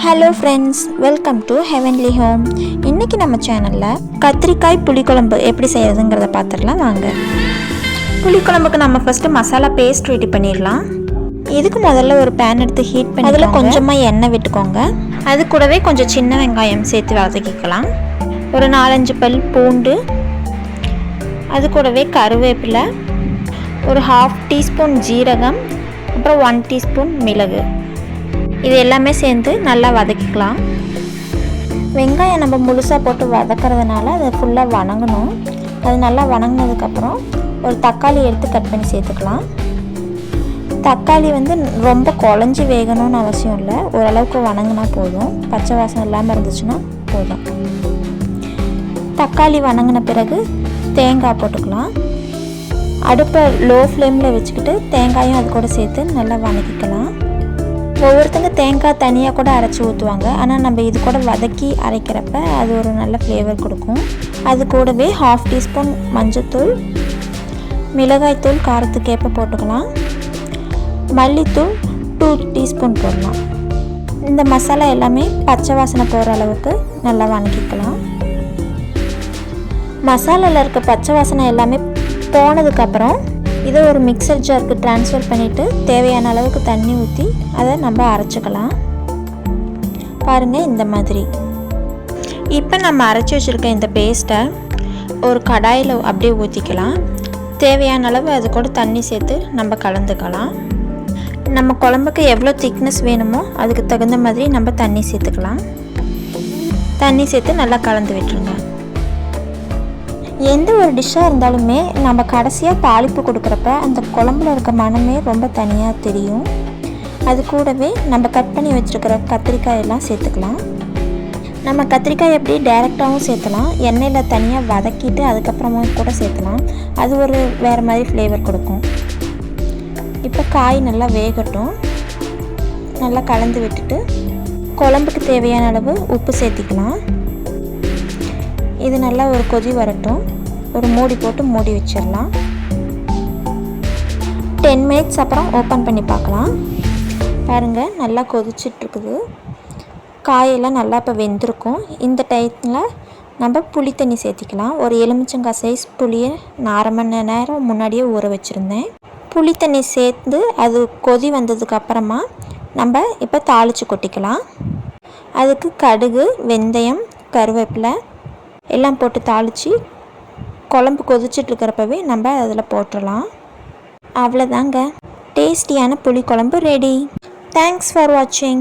Hello friends welcome to heavenly home இன்றைக்கி நம்ம சேனலில் கத்திரிக்காய் புளிக்குழம்பு எப்படி செய்கிறதுங்கிறத பார்த்துடலாம் வாங்க. புளிக்குழம்புக்கு நம்ம ஃபஸ்ட்டு மசாலா பேஸ்ட் ரெடி பண்ணிடலாம். இதுக்கு முதல்ல ஒரு பேன் எடுத்து ஹீட் பண்ணி அதில் கொஞ்சமாக எண்ணெய் விட்டுக்கோங்க. அது கூடவே கொஞ்சம் சின்ன வெங்காயம் சேர்த்து வதக்கிக்கலாம். ஒரு நாலஞ்சு பல் பூண்டு. அது கூடவே கருவேப்பிலை. ஒரு ஹாஃப் டீஸ்பூன் ஜீரகம். அப்புறம் ஒன் டீஸ்பூன் மிளகு. இது எல்லாமே சேர்ந்து நல்லா வதக்கிக்கலாம். வெங்காயம் நம்ம முழுசாக போட்டு வதக்கிறதுனால அதை ஃபுல்லாக வணங்கணும். அது நல்லா வணங்கினதுக்கப்புறம் ஒரு தக்காளி எடுத்து கட் பண்ணி சேர்த்துக்கலாம். தக்காளி வந்து ரொம்ப குழஞ்சி வேகணும்னு அவசியம் இல்லை. ஓரளவுக்கு வணங்கினா போதும். பச்சை வாசனை இல்லாமல் இருந்துச்சுன்னா போதும். தக்காளி வணங்கின பிறகு தேங்காய் போட்டுக்கலாம். அடுப்பை லோ ஃப்ளேமில் வச்சுக்கிட்டு தேங்காயும் அது கூட சேர்த்து நல்லா வணக்கிக்கலாம். ஒவ்வொருத்தங்க தேங்காய் தனியாக கூட அரைச்சி ஊற்றுவாங்க ஆனால் நம்ம இது கூட வதக்கி அரைக்கிறப்ப அது ஒரு நல்ல ஃப்ளேவர் கொடுக்கும். அது கூடவே ஹாஃப் டீஸ்பூன் மஞ்சத்தூள் மிளகாய்த்தூள் காரத்துக்கேற்ப போட்டுக்கலாம். மல்லித்தூள் டூ டீஸ்பூன் போடலாம். இந்த மசாலா எல்லாமே பச்சை வாசனை போகிற அளவுக்கு நல்லா வணக்கிக்கலாம் மசாலாவில் இருக்க பச்சை வாசனை எல்லாமே போனதுக்கப்புறம் இதை ஒரு மிக்சர் ஜாருக்கு ட்ரான்ஸ்ஃபர் பண்ணிவிட்டு தேவையான அளவுக்கு தண்ணி ஊற்றி அதை நம்ம அரைச்சிக்கலாம். பாருங்கள் இந்த மாதிரி. இப்போ நம்ம அரைச்சி வச்சுருக்க இந்த பேஸ்ட்டை ஒரு கடாயில் அப்படியே ஊற்றிக்கலாம் தேவையான அளவு அது கூட தண்ணி சேர்த்து நம்ம கலந்துக்கலாம். நம்ம குழம்புக்கு எவ்வளோ திக்னஸ் வேணுமோ அதுக்கு தகுந்த மாதிரி நம்ம தண்ணி சேர்த்துக்கலாம். தண்ணி சேர்த்து நல்லா கலந்து விட்டுருங்க. எந்த ஒரு டிஷ்ஷாக இருந்தாலுமே நம்ம கடைசியாக தாளிப்பு கொடுக்குறப்ப அந்த குழம்புல இருக்க மனமே ரொம்ப தனியாக தெரியும். அது கூடவே நம்ம கட் பண்ணி வச்சுருக்கிற கத்திரிக்காய் எல்லாம் சேர்த்துக்கலாம். நம்ம கத்திரிக்காய் எப்படி டைரெக்டாகவும் சேர்த்தலாம் எண்ணெயில் தனியாக வதக்கிட்டு அதுக்கப்புறமா கூட சேர்த்தலாம். அது ஒரு வேறு மாதிரி ஃப்ளேவர் கொடுக்கும். இப்போ காய் நல்லா வேகட்டும். நல்லா கலந்து விட்டுட்டு குழம்புக்கு தேவையான அளவு உப்பு சேர்த்திக்கலாம். இது நல்லா ஒரு கொதி வரட்டும். ஒரு மூடி போட்டு மூடி வச்சிடலாம். டென் மினிட்ஸ் அப்புறம் ஓப்பன் பண்ணி பார்க்கலாம். பாருங்கள் நல்லா கொதிச்சிட்ருக்குது. காயெல்லாம் நல்லா இப்போ வெந்திருக்கும். இந்த டைத்தில் நம்ம புளி தண்ணி சேர்த்திக்கலாம். ஒரு எலுமிச்சங்காய் சைஸ் புளியை நான் அரை மணி நேரம் முன்னாடியே ஊற வச்சுருந்தேன். புளி தண்ணி சேர்த்து அது கொதி வந்ததுக்கு அப்புறமா நம்ம இப்போ தாளித்து கொட்டிக்கலாம். அதுக்கு கடுகு வெந்தயம் கருவேப்பிலை எல்லாம் போட்டு தாளித்து குழம்பு கொதிச்சிட்ருக்கிறப்பவே நம்ம அதில் போட்டுடலாம் அவ்வளோதாங்க. டேஸ்டியான புளிக்குழம்பு ரெடி. தேங்க்ஸ் ஃபார் வாட்சிங்